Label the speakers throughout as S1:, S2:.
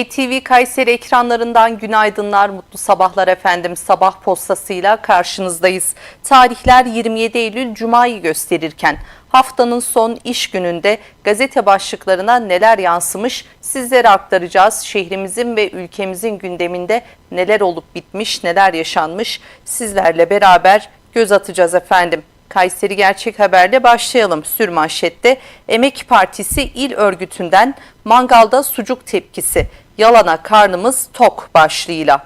S1: ATV Kayseri ekranlarından günaydınlar, mutlu sabahlar efendim. Sabah postasıyla karşınızdayız. Tarihler 27 Eylül Cuma'yı gösterirken haftanın son iş gününde gazete başlıklarına neler yansımış sizlere aktaracağız. Şehrimizin ve ülkemizin gündeminde neler olup bitmiş, neler yaşanmış sizlerle beraber göz atacağız efendim. Kayseri Gerçek Haber'le başlayalım. Sürmanşette Emek Partisi İl Örgütü'nden mangalda sucuk tepkisi. Yalana karnımız tok başlığıyla.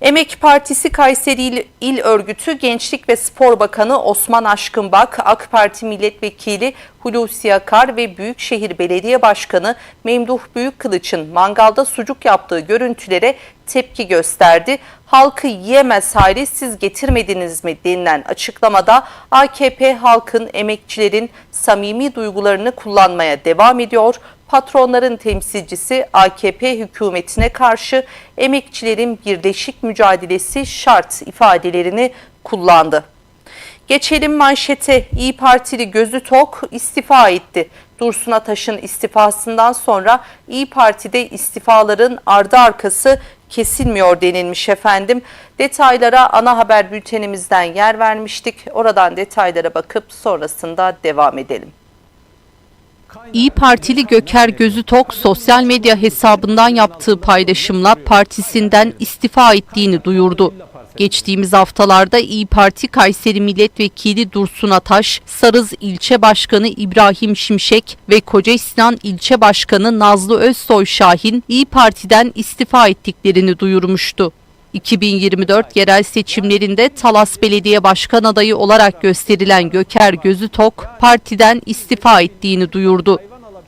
S1: Emek Partisi Kayseri İl, İl Örgütü Gençlik ve Spor Bakanı Osman Aşkınbak, AK Parti Milletvekili Hulusi Akar ve Büyükşehir Belediye Başkanı Memduh Büyükkılıç'ın mangalda sucuk yaptığı görüntülere tepki gösterdi. Halkı yiyemez hali siz getirmediniz mi denilen açıklamada AKP halkın, emekçilerin samimi duygularını kullanmaya devam ediyor patronların temsilcisi AKP hükümetine karşı emekçilerin birleşik mücadelesi şart ifadelerini kullandı. Geçelim manşete. İyi Partili gözü tok istifa etti. Dursun Ataş'ın istifasından sonra İyi Parti'de istifaların ardı arkası kesilmiyor denilmiş efendim. Detaylara ana haber bültenimizden yer vermiştik. Oradan detaylara bakıp sonrasında devam edelim. İyi Partili Göker Gözü Tok sosyal medya hesabından yaptığı paylaşımla partisinden istifa ettiğini duyurdu. Geçtiğimiz haftalarda İyi Parti Kayseri Milletvekili Dursun Ataş, Sarız İlçe Başkanı İbrahim Şimşek ve Kocaesinan İlçe Başkanı Nazlı Özsoy Şahin İyi Parti'den istifa ettiklerini duyurmuştu. 2024 yerel seçimlerinde Talas Belediye Başkan adayı olarak gösterilen Göker Gözü Tok partiden istifa ettiğini duyurdu.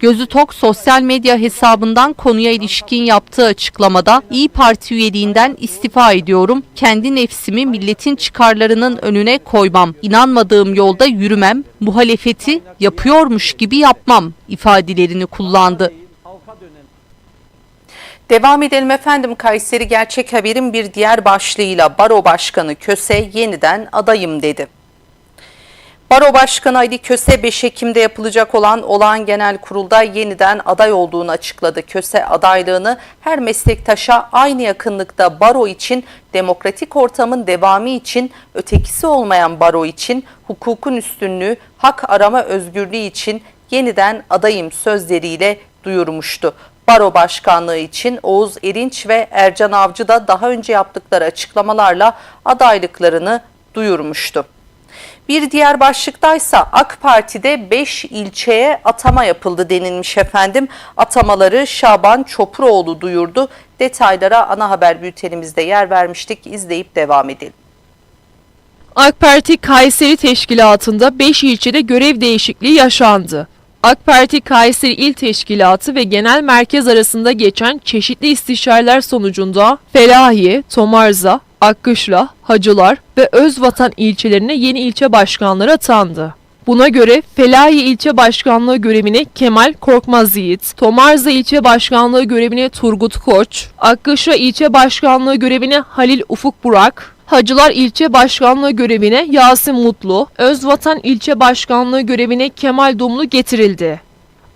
S1: Gözü Tok sosyal medya hesabından konuya ilişkin yaptığı açıklamada İyi Parti üyeliğinden istifa ediyorum. Kendi nefsimi milletin çıkarlarının önüne koymam. İnanmadığım yolda yürümem. Muhalefeti yapıyormuş gibi yapmam ifadelerini kullandı. Devam edelim efendim. Kayseri Gerçek Haber'in bir diğer başlığıyla Baro Başkanı Köse yeniden adayım dedi. Baro Başkanı Ali Köse 5 Ekim'de yapılacak olan olağan genel kurulda yeniden aday olduğunu açıkladı. Köse adaylığını her meslektaşa aynı yakınlıkta baro için, demokratik ortamın devamı için, ötekisi olmayan baro için, hukukun üstünlüğü, hak arama özgürlüğü için yeniden adayım sözleriyle duyurmuştu. Baro Başkanlığı için Oğuz Erinç ve Ercan Avcı da daha önce yaptıkları açıklamalarla adaylıklarını duyurmuştu. Bir diğer başlıktaysa AK Parti'de 5 ilçeye atama yapıldı denilmiş efendim. Atamaları Şaban Çopuroğlu duyurdu. Detaylara ana haber bültenimizde yer vermiştik. İzleyip devam edelim.
S2: AK Parti Kayseri Teşkilatı'nda 5 ilçede görev değişikliği yaşandı. AK Parti Kayseri İl Teşkilatı ve Genel Merkez arasında geçen çeşitli istişareler sonucunda Felahiye, Tomarza, Akkışla, Hacılar ve Özvatan ilçelerine yeni ilçe başkanları atandı. Buna göre Felahiye ilçe başkanlığı görevine Kemal Korkmaz Yiğit, Tomarza ilçe başkanlığı görevine Turgut Koç, Akkışla ilçe başkanlığı görevine Halil Ufuk Burak, Hacılar İlçe Başkanlığı görevine Yasin Mutlu, Özvatan İlçe Başkanlığı görevine Kemal Dumlu getirildi.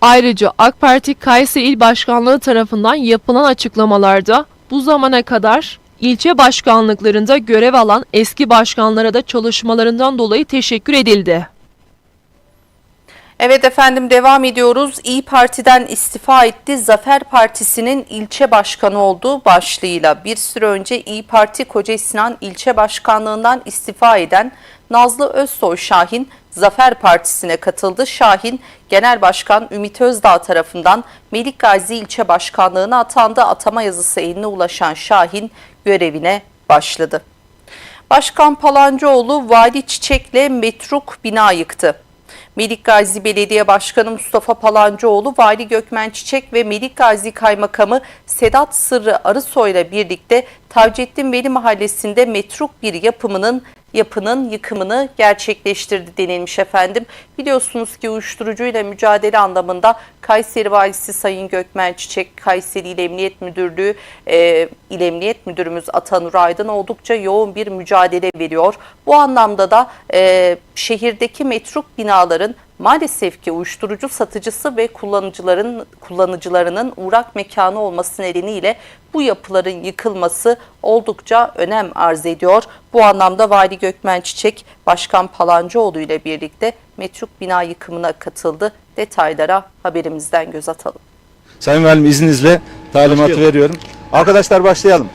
S2: Ayrıca AK Parti Kayseri İl Başkanlığı tarafından yapılan açıklamalarda bu zamana kadar ilçe başkanlıklarında görev alan eski başkanlara da çalışmalarından dolayı teşekkür edildi.
S1: Evet efendim devam ediyoruz. İyi Parti'den istifa etti. Zafer Partisi'nin ilçe başkanı olduğu başlığıyla bir süre önce İyi Parti Kocaesinan ilçe başkanlığından istifa eden Nazlı Özsoy Şahin Zafer Partisi'ne katıldı. Şahin Genel Başkan Ümit Özdağ tarafından Melik Gazi ilçe başkanlığına atandı. Atama yazısı eline ulaşan Şahin görevine başladı. Başkan Palancıoğlu Vali Çiçek'le metruk bina yıktı. Melik Gazi Belediye Başkanı Mustafa Palancıoğlu, Vali Gökmen Çiçek ve Melik Gazi Kaymakamı Sedat Sırrı Arısoy ile birlikte Tavcettin Veli Mahallesi'nde metruk bir yapımının yapının yıkımını gerçekleştirdi denilmiş efendim. Biliyorsunuz ki uyuşturucuyla mücadele anlamında Kayseri Valisi Sayın Gökmen Çiçek, Kayseri İl Emniyet Müdürlüğü e, İl Emniyet Müdürümüz Atanur Aydın oldukça yoğun bir mücadele veriyor. Bu anlamda da e, şehirdeki metruk binaların maalesef ki uyuşturucu satıcısı ve kullanıcıların kullanıcılarının uğrak mekanı olması nedeniyle bu yapıların yıkılması oldukça önem arz ediyor. Bu anlamda Vali Gökmen Çiçek, Başkan Palancıoğlu ile birlikte metruk bina yıkımına katıldı. Detaylara haberimizden göz atalım.
S3: Sayın Valim izninizle talimatı
S4: Başlayalım.
S3: veriyorum. Arkadaşlar başlayalım.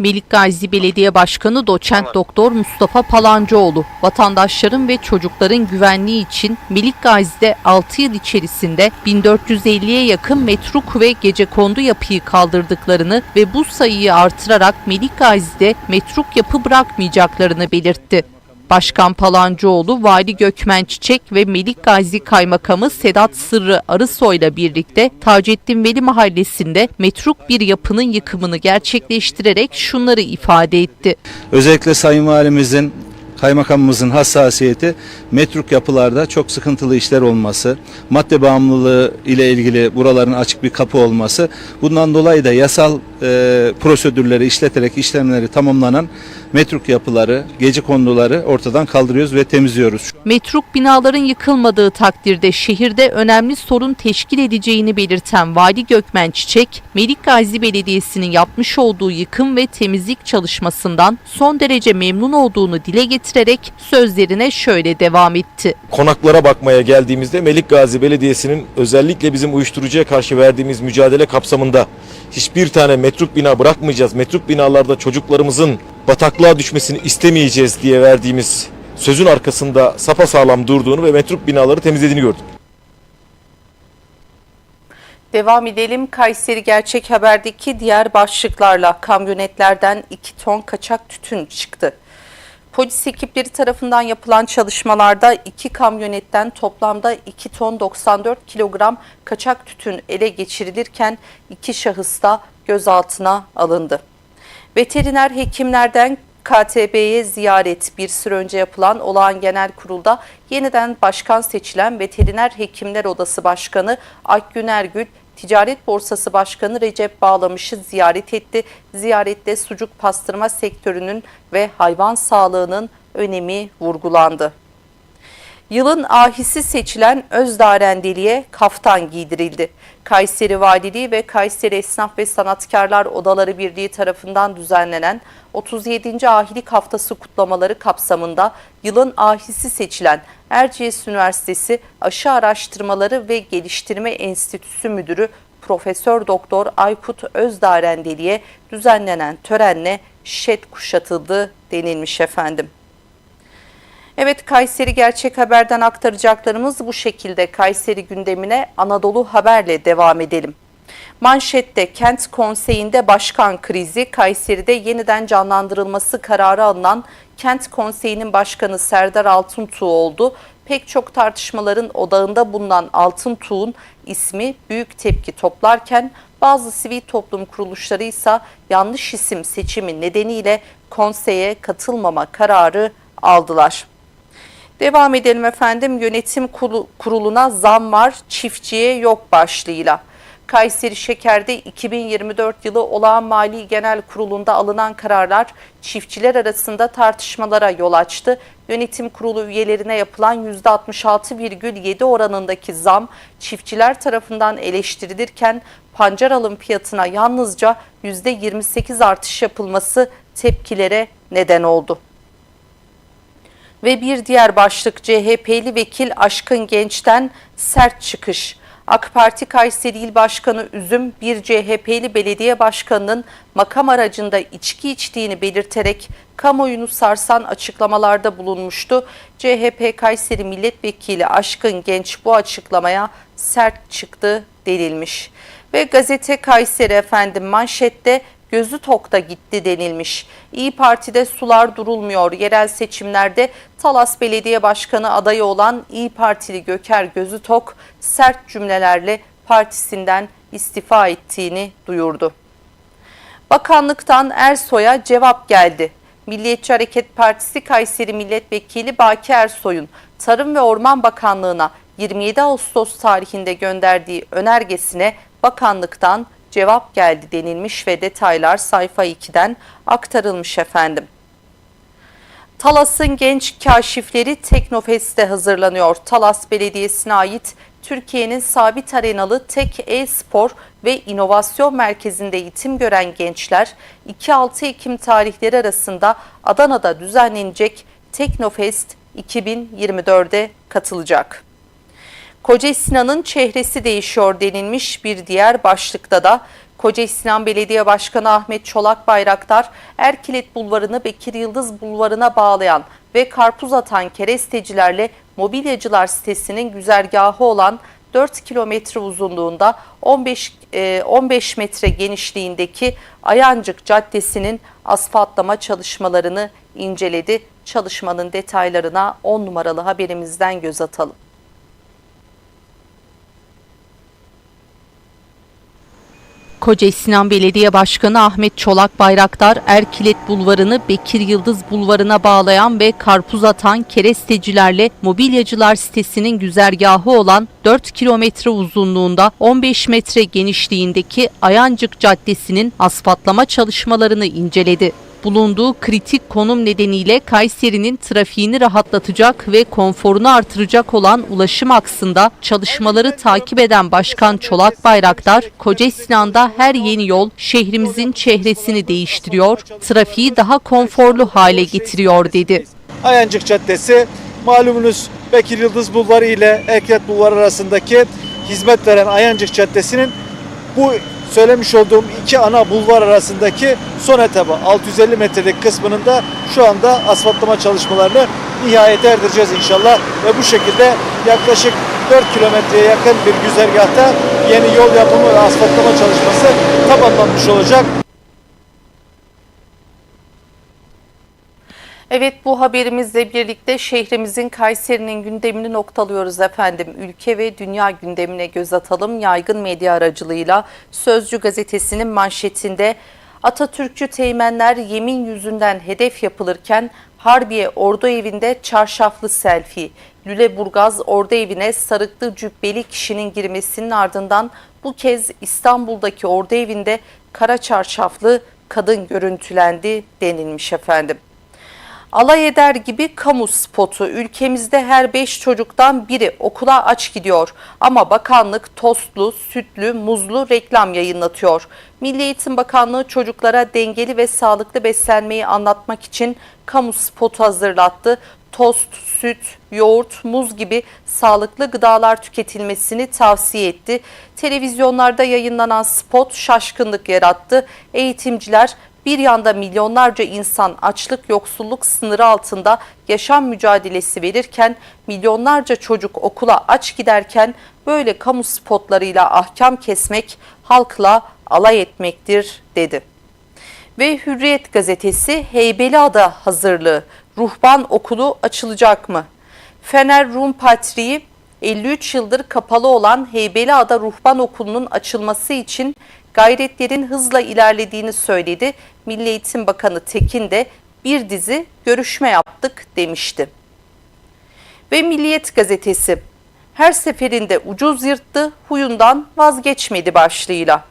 S1: Melik Gazi Belediye Başkanı Doçent Doktor Mustafa Palancıoğlu, vatandaşların ve çocukların güvenliği için Melik Gazi'de 6 yıl içerisinde 1450'ye yakın metruk ve gecekondu yapıyı kaldırdıklarını ve bu sayıyı artırarak Melik Gazi'de metruk yapı bırakmayacaklarını belirtti. Başkan Palancıoğlu, Vali Gökmen Çiçek ve Melik Gazi Kaymakamı Sedat Sırrı Arısoy'la birlikte Taceddin Veli Mahallesi'nde metruk bir yapının yıkımını gerçekleştirerek şunları ifade etti.
S3: Özellikle Sayın Valimizin, kaymakamımızın hassasiyeti metruk yapılarda çok sıkıntılı işler olması, madde bağımlılığı ile ilgili buraların açık bir kapı olması. Bundan dolayı da yasal e, prosedürleri işleterek işlemleri tamamlanan metruk yapıları, gece konduları ortadan kaldırıyoruz ve temizliyoruz.
S1: Metruk binaların yıkılmadığı takdirde şehirde önemli sorun teşkil edeceğini belirten Vali Gökmen Çiçek, Melik Gazi Belediyesi'nin yapmış olduğu yıkım ve temizlik çalışmasından son derece memnun olduğunu dile getirerek sözlerine şöyle devam etti.
S4: konaklara bakmaya geldiğimizde Melik Gazi Belediyesi'nin özellikle bizim uyuşturucuya karşı verdiğimiz mücadele kapsamında hiçbir tane metruk bina bırakmayacağız. Metruk binalarda çocuklarımızın bataklığa düşmesini istemeyeceğiz diye verdiğimiz sözün arkasında sapasağlam durduğunu ve metruk binaları temizlediğini gördük.
S1: Devam edelim. Kayseri Gerçek Haber'deki diğer başlıklarla kamyonetlerden 2 ton kaçak tütün çıktı. Polis ekipleri tarafından yapılan çalışmalarda iki kamyonetten toplamda 2 ton 94 kilogram kaçak tütün ele geçirilirken iki şahıs da gözaltına alındı. Veteriner hekimlerden KTB'ye ziyaret bir süre önce yapılan olağan genel kurulda yeniden başkan seçilen Veteriner Hekimler Odası Başkanı Akgün Ergül, Ticaret Borsası Başkanı Recep Bağlamış'ı ziyaret etti. Ziyarette sucuk pastırma sektörünün ve hayvan sağlığının önemi vurgulandı. Yılın ahisi seçilen Özdarendeli'ye kaftan giydirildi. Kayseri Valiliği ve Kayseri Esnaf ve Sanatkarlar Odaları Birliği tarafından düzenlenen 37. Ahilik Haftası kutlamaları kapsamında yılın ahisi seçilen Erciyes Üniversitesi Aşı Araştırmaları ve Geliştirme Enstitüsü Müdürü Profesör Doktor Aykut Özdarendeli'ye düzenlenen törenle şet kuşatıldı denilmiş efendim. Evet Kayseri Gerçek Haber'den aktaracaklarımız bu şekilde Kayseri gündemine Anadolu Haber'le devam edelim. Manşette kent konseyinde başkan krizi Kayseri'de yeniden canlandırılması kararı alınan kent konseyinin başkanı Serdar Altuntuğ oldu. Pek çok tartışmaların odağında bulunan Altuntuğ'un ismi büyük tepki toplarken bazı sivil toplum kuruluşları ise yanlış isim seçimi nedeniyle konseye katılmama kararı aldılar. Devam edelim efendim. Yönetim Kurulu- kuruluna zam var, çiftçiye yok başlığıyla. Kayseri Şeker'de 2024 yılı olağan mali genel kurulunda alınan kararlar çiftçiler arasında tartışmalara yol açtı. Yönetim kurulu üyelerine yapılan %66,7 oranındaki zam çiftçiler tarafından eleştirilirken pancar alım fiyatına yalnızca %28 artış yapılması tepkilere neden oldu. Ve bir diğer başlık CHP'li vekil Aşkın Genç'ten sert çıkış. AK Parti Kayseri İl Başkanı Üzüm bir CHP'li belediye başkanının makam aracında içki içtiğini belirterek kamuoyunu sarsan açıklamalarda bulunmuştu. CHP Kayseri Milletvekili Aşkın Genç bu açıklamaya sert çıktı denilmiş. Ve gazete Kayseri efendim manşette gözü tokta gitti denilmiş. İyi Parti'de sular durulmuyor. Yerel seçimlerde Talas Belediye Başkanı adayı olan İyi Partili Göker Gözütok sert cümlelerle partisinden istifa ettiğini duyurdu. Bakanlıktan Ersoy'a cevap geldi. Milliyetçi Hareket Partisi Kayseri Milletvekili Baki Ersoy'un Tarım ve Orman Bakanlığı'na 27 Ağustos tarihinde gönderdiği önergesine bakanlıktan cevap geldi denilmiş ve detaylar sayfa 2'den aktarılmış efendim. Talas'ın genç kaşifleri Teknofest'te hazırlanıyor. Talas Belediyesi'ne ait Türkiye'nin sabit arenalı tek e-spor ve inovasyon merkezinde eğitim gören gençler 2-6 Ekim tarihleri arasında Adana'da düzenlenecek Teknofest 2024'e katılacak. Koca Sinan'ın çehresi değişiyor denilmiş bir diğer başlıkta da Koca Sinan Belediye Başkanı Ahmet Çolak Bayraktar, Erkilet Bulvarı'nı Bekir Yıldız Bulvarı'na bağlayan ve karpuz atan kerestecilerle mobilyacılar sitesinin güzergahı olan 4 kilometre uzunluğunda 15 e, 15 metre genişliğindeki Ayancık Caddesi'nin asfaltlama çalışmalarını inceledi. Çalışmanın detaylarına 10 numaralı haberimizden göz atalım. Koca Sinan Belediye Başkanı Ahmet Çolak Bayraktar, Erkilet Bulvarı'nı Bekir Yıldız Bulvarı'na bağlayan ve karpuz atan kerestecilerle mobilyacılar sitesinin güzergahı olan 4 kilometre uzunluğunda 15 metre genişliğindeki Ayancık Caddesi'nin asfaltlama çalışmalarını inceledi bulunduğu kritik konum nedeniyle Kayseri'nin trafiğini rahatlatacak ve konforunu artıracak olan ulaşım aksında çalışmaları takip eden Başkan Çolak Bayraktar, Koca her yeni yol şehrimizin çehresini değiştiriyor, trafiği daha konforlu hale getiriyor dedi.
S5: Ayancık Caddesi malumunuz Bekir Yıldız Bulvarı ile Ekret Bulvarı arasındaki hizmet veren Ayancık Caddesi'nin bu söylemiş olduğum iki ana bulvar arasındaki son etabı 650 metrelik kısmının da şu anda asfaltlama çalışmalarını nihayete erdireceğiz inşallah ve bu şekilde yaklaşık 4 kilometreye yakın bir güzergahta yeni yol yapımı ve asfaltlama çalışması tamamlanmış olacak.
S1: Evet bu haberimizle birlikte şehrimizin Kayseri'nin gündemini noktalıyoruz efendim. Ülke ve dünya gündemine göz atalım. Yaygın medya aracılığıyla Sözcü gazetesinin manşetinde Atatürkçü teğmenler yemin yüzünden hedef yapılırken Harbiye Ordu Evi'nde çarşaflı selfie. Lüleburgaz Ordu Evi'ne sarıklı cübbeli kişinin girmesinin ardından bu kez İstanbul'daki Ordu Evi'nde kara çarşaflı kadın görüntülendi denilmiş efendim. Alay eder gibi kamu spotu. Ülkemizde her 5 çocuktan biri okula aç gidiyor. Ama bakanlık tostlu, sütlü, muzlu reklam yayınlatıyor. Milli Eğitim Bakanlığı çocuklara dengeli ve sağlıklı beslenmeyi anlatmak için kamu spotu hazırlattı. Tost, süt, yoğurt, muz gibi sağlıklı gıdalar tüketilmesini tavsiye etti. Televizyonlarda yayınlanan spot şaşkınlık yarattı. Eğitimciler bir yanda milyonlarca insan açlık yoksulluk sınırı altında yaşam mücadelesi verirken milyonlarca çocuk okula aç giderken böyle kamu spotlarıyla ahkam kesmek halkla alay etmektir dedi. Ve Hürriyet gazetesi Heybeliada hazırlığı ruhban okulu açılacak mı? Fener Rum Patriği 53 yıldır kapalı olan Heybeliada Ruhban Okulu'nun açılması için gayretlerin hızla ilerlediğini söyledi. Milli Eğitim Bakanı Tekin de bir dizi görüşme yaptık demişti. Ve Milliyet gazetesi her seferinde ucuz yırttı, huyundan vazgeçmedi başlığıyla.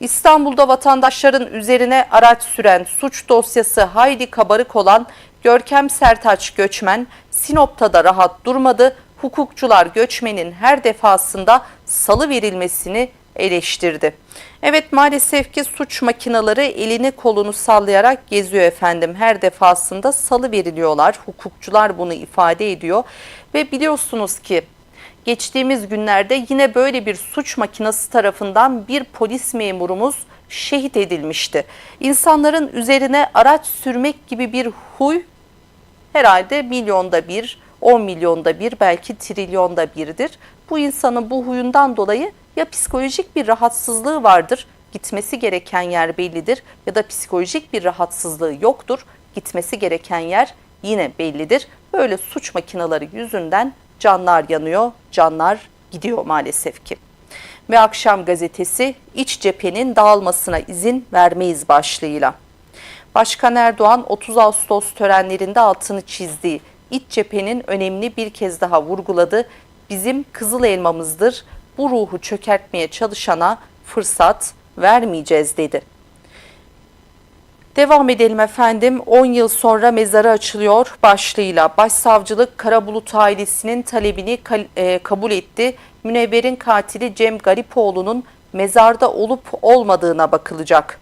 S1: İstanbul'da vatandaşların üzerine araç süren suç dosyası hayli kabarık olan Görkem Sertaç Göçmen Sinop'ta da rahat durmadı. Hukukçular göçmenin her defasında salı verilmesini eleştirdi. Evet maalesef ki suç makinaları elini kolunu sallayarak geziyor efendim. Her defasında salı veriliyorlar. Hukukçular bunu ifade ediyor. Ve biliyorsunuz ki geçtiğimiz günlerde yine böyle bir suç makinası tarafından bir polis memurumuz şehit edilmişti. İnsanların üzerine araç sürmek gibi bir huy herhalde milyonda bir, 10 milyonda bir, belki trilyonda birdir. Bu insanın bu huyundan dolayı ya psikolojik bir rahatsızlığı vardır, gitmesi gereken yer bellidir ya da psikolojik bir rahatsızlığı yoktur, gitmesi gereken yer yine bellidir. Böyle suç makinaları yüzünden canlar yanıyor, canlar gidiyor maalesef ki. Ve akşam gazetesi iç cephenin dağılmasına izin vermeyiz başlığıyla. Başkan Erdoğan 30 Ağustos törenlerinde altını çizdiği iç cephenin önemini bir kez daha vurguladı. Bizim kızıl elmamızdır. Bu ruhu çökertmeye çalışana fırsat vermeyeceğiz dedi. Devam edelim efendim. 10 yıl sonra mezarı açılıyor başlığıyla. Başsavcılık Karabulut ailesinin talebini e, kabul etti. Münevver'in katili Cem Garipoğlu'nun mezarda olup olmadığına bakılacak.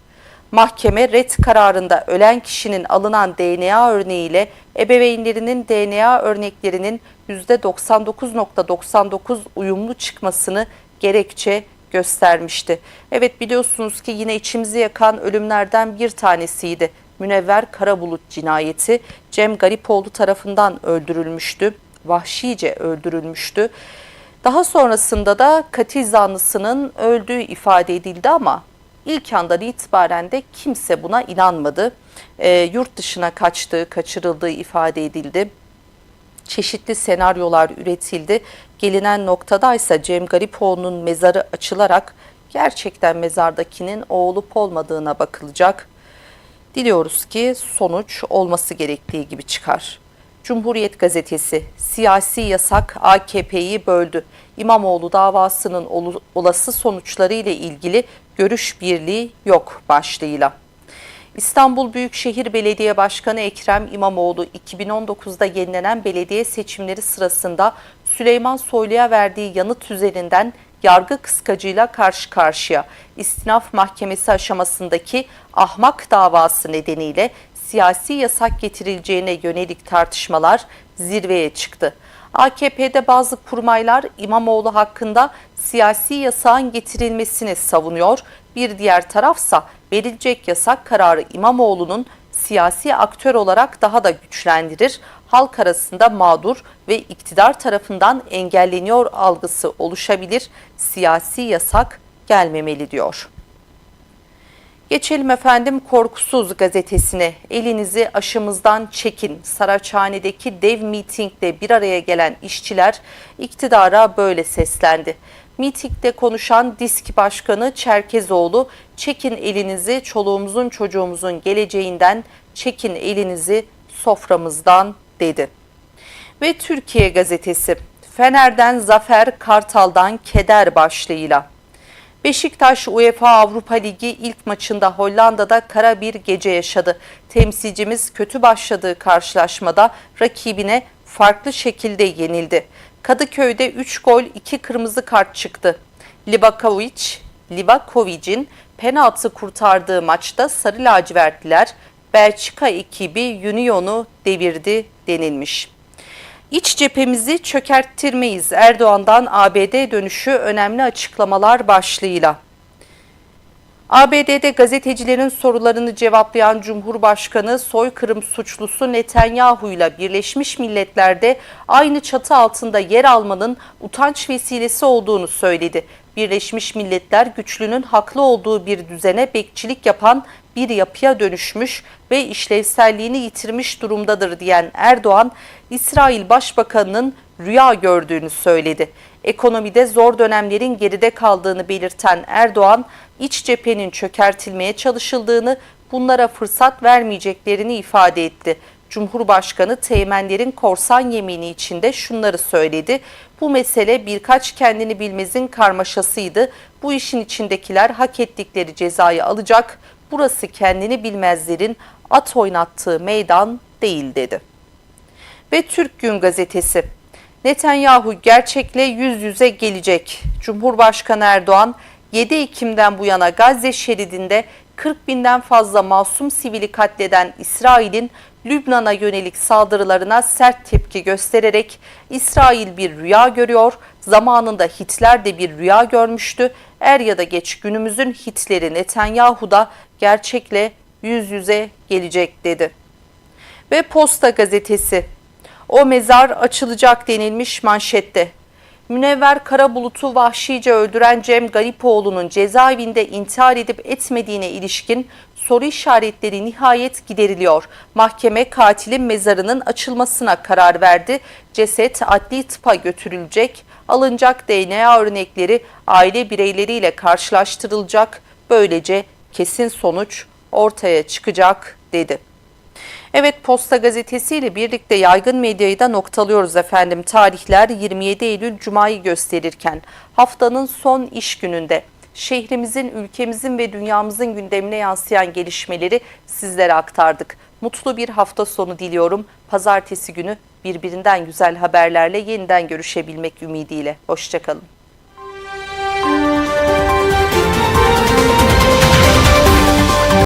S1: Mahkeme red kararında ölen kişinin alınan DNA örneğiyle ebeveynlerinin DNA örneklerinin %99.99 uyumlu çıkmasını gerekçe göstermişti. Evet biliyorsunuz ki yine içimizi yakan ölümlerden bir tanesiydi. Münevver Karabulut cinayeti Cem Garipoğlu tarafından öldürülmüştü. Vahşice öldürülmüştü. Daha sonrasında da katil zanlısının öldüğü ifade edildi ama ilk andan itibaren de kimse buna inanmadı. Ee, yurt dışına kaçtığı, kaçırıldığı ifade edildi çeşitli senaryolar üretildi. Gelinen noktadaysa Cem Garipoğlu'nun mezarı açılarak gerçekten mezardakinin o olup olmadığına bakılacak. Diliyoruz ki sonuç olması gerektiği gibi çıkar. Cumhuriyet gazetesi siyasi yasak AKP'yi böldü. İmamoğlu davasının olası sonuçları ile ilgili görüş birliği yok başlığıyla. İstanbul Büyükşehir Belediye Başkanı Ekrem İmamoğlu 2019'da yenilenen belediye seçimleri sırasında Süleyman Soylu'ya verdiği yanıt üzerinden yargı kıskacıyla karşı karşıya. İstinaf Mahkemesi aşamasındaki ahmak davası nedeniyle siyasi yasak getirileceğine yönelik tartışmalar zirveye çıktı. AKP'de bazı kurmaylar İmamoğlu hakkında siyasi yasağın getirilmesini savunuyor. Bir diğer tarafsa verilecek yasak kararı İmamoğlu'nun siyasi aktör olarak daha da güçlendirir, halk arasında mağdur ve iktidar tarafından engelleniyor algısı oluşabilir, siyasi yasak gelmemeli diyor. Geçelim efendim Korkusuz gazetesine. Elinizi aşımızdan çekin. Saraçhane'deki dev mitingde bir araya gelen işçiler iktidara böyle seslendi. Mitingde konuşan DİSK Başkanı Çerkezoğlu, çekin elinizi çoluğumuzun çocuğumuzun geleceğinden, çekin elinizi soframızdan dedi. Ve Türkiye gazetesi, Fener'den zafer, Kartal'dan keder başlığıyla. Beşiktaş UEFA Avrupa Ligi ilk maçında Hollanda'da kara bir gece yaşadı. Temsilcimiz kötü başladığı karşılaşmada rakibine farklı şekilde yenildi. Kadıköy'de 3 gol 2 kırmızı kart çıktı. Livakovic, Livakovic'in penaltı kurtardığı maçta Sarı Lacivertliler Belçika ekibi Union'u devirdi denilmiş. İç cephemizi çökerttirmeyiz. Erdoğan'dan ABD dönüşü önemli açıklamalar başlığıyla. ABD'de gazetecilerin sorularını cevaplayan Cumhurbaşkanı soykırım suçlusu Netanyahu ile Birleşmiş Milletler'de aynı çatı altında yer almanın utanç vesilesi olduğunu söyledi. Birleşmiş Milletler güçlünün haklı olduğu bir düzene bekçilik yapan bir yapıya dönüşmüş ve işlevselliğini yitirmiş durumdadır diyen Erdoğan, İsrail Başbakanı'nın rüya gördüğünü söyledi. Ekonomide zor dönemlerin geride kaldığını belirten Erdoğan, iç cephenin çökertilmeye çalışıldığını, bunlara fırsat vermeyeceklerini ifade etti. Cumhurbaşkanı Teğmenlerin korsan yemini içinde şunları söyledi. Bu mesele birkaç kendini bilmezin karmaşasıydı. Bu işin içindekiler hak ettikleri cezayı alacak. Burası kendini bilmezlerin at oynattığı meydan değil dedi. Ve Türk Gün Gazetesi. Netanyahu gerçekle yüz yüze gelecek. Cumhurbaşkanı Erdoğan 7 Ekim'den bu yana Gazze şeridinde 40 binden fazla masum sivili katleden İsrail'in Lübnan'a yönelik saldırılarına sert tepki göstererek İsrail bir rüya görüyor, zamanında Hitler de bir rüya görmüştü. Er ya da geç günümüzün Hitler'i Netanyahu da gerçekle yüz yüze gelecek dedi. Ve Posta gazetesi o mezar açılacak denilmiş manşette. Münevver Karabulut'u vahşice öldüren Cem Garipoğlu'nun cezaevinde intihar edip etmediğine ilişkin soru işaretleri nihayet gideriliyor. Mahkeme katilin mezarının açılmasına karar verdi. Ceset adli tıpa götürülecek. Alınacak DNA örnekleri aile bireyleriyle karşılaştırılacak. Böylece kesin sonuç ortaya çıkacak dedi. Evet Posta Gazetesi ile birlikte yaygın medyayı da noktalıyoruz efendim. Tarihler 27 Eylül Cuma'yı gösterirken haftanın son iş gününde şehrimizin, ülkemizin ve dünyamızın gündemine yansıyan gelişmeleri sizlere aktardık. Mutlu bir hafta sonu diliyorum. Pazartesi günü birbirinden güzel haberlerle yeniden görüşebilmek ümidiyle. Hoşçakalın.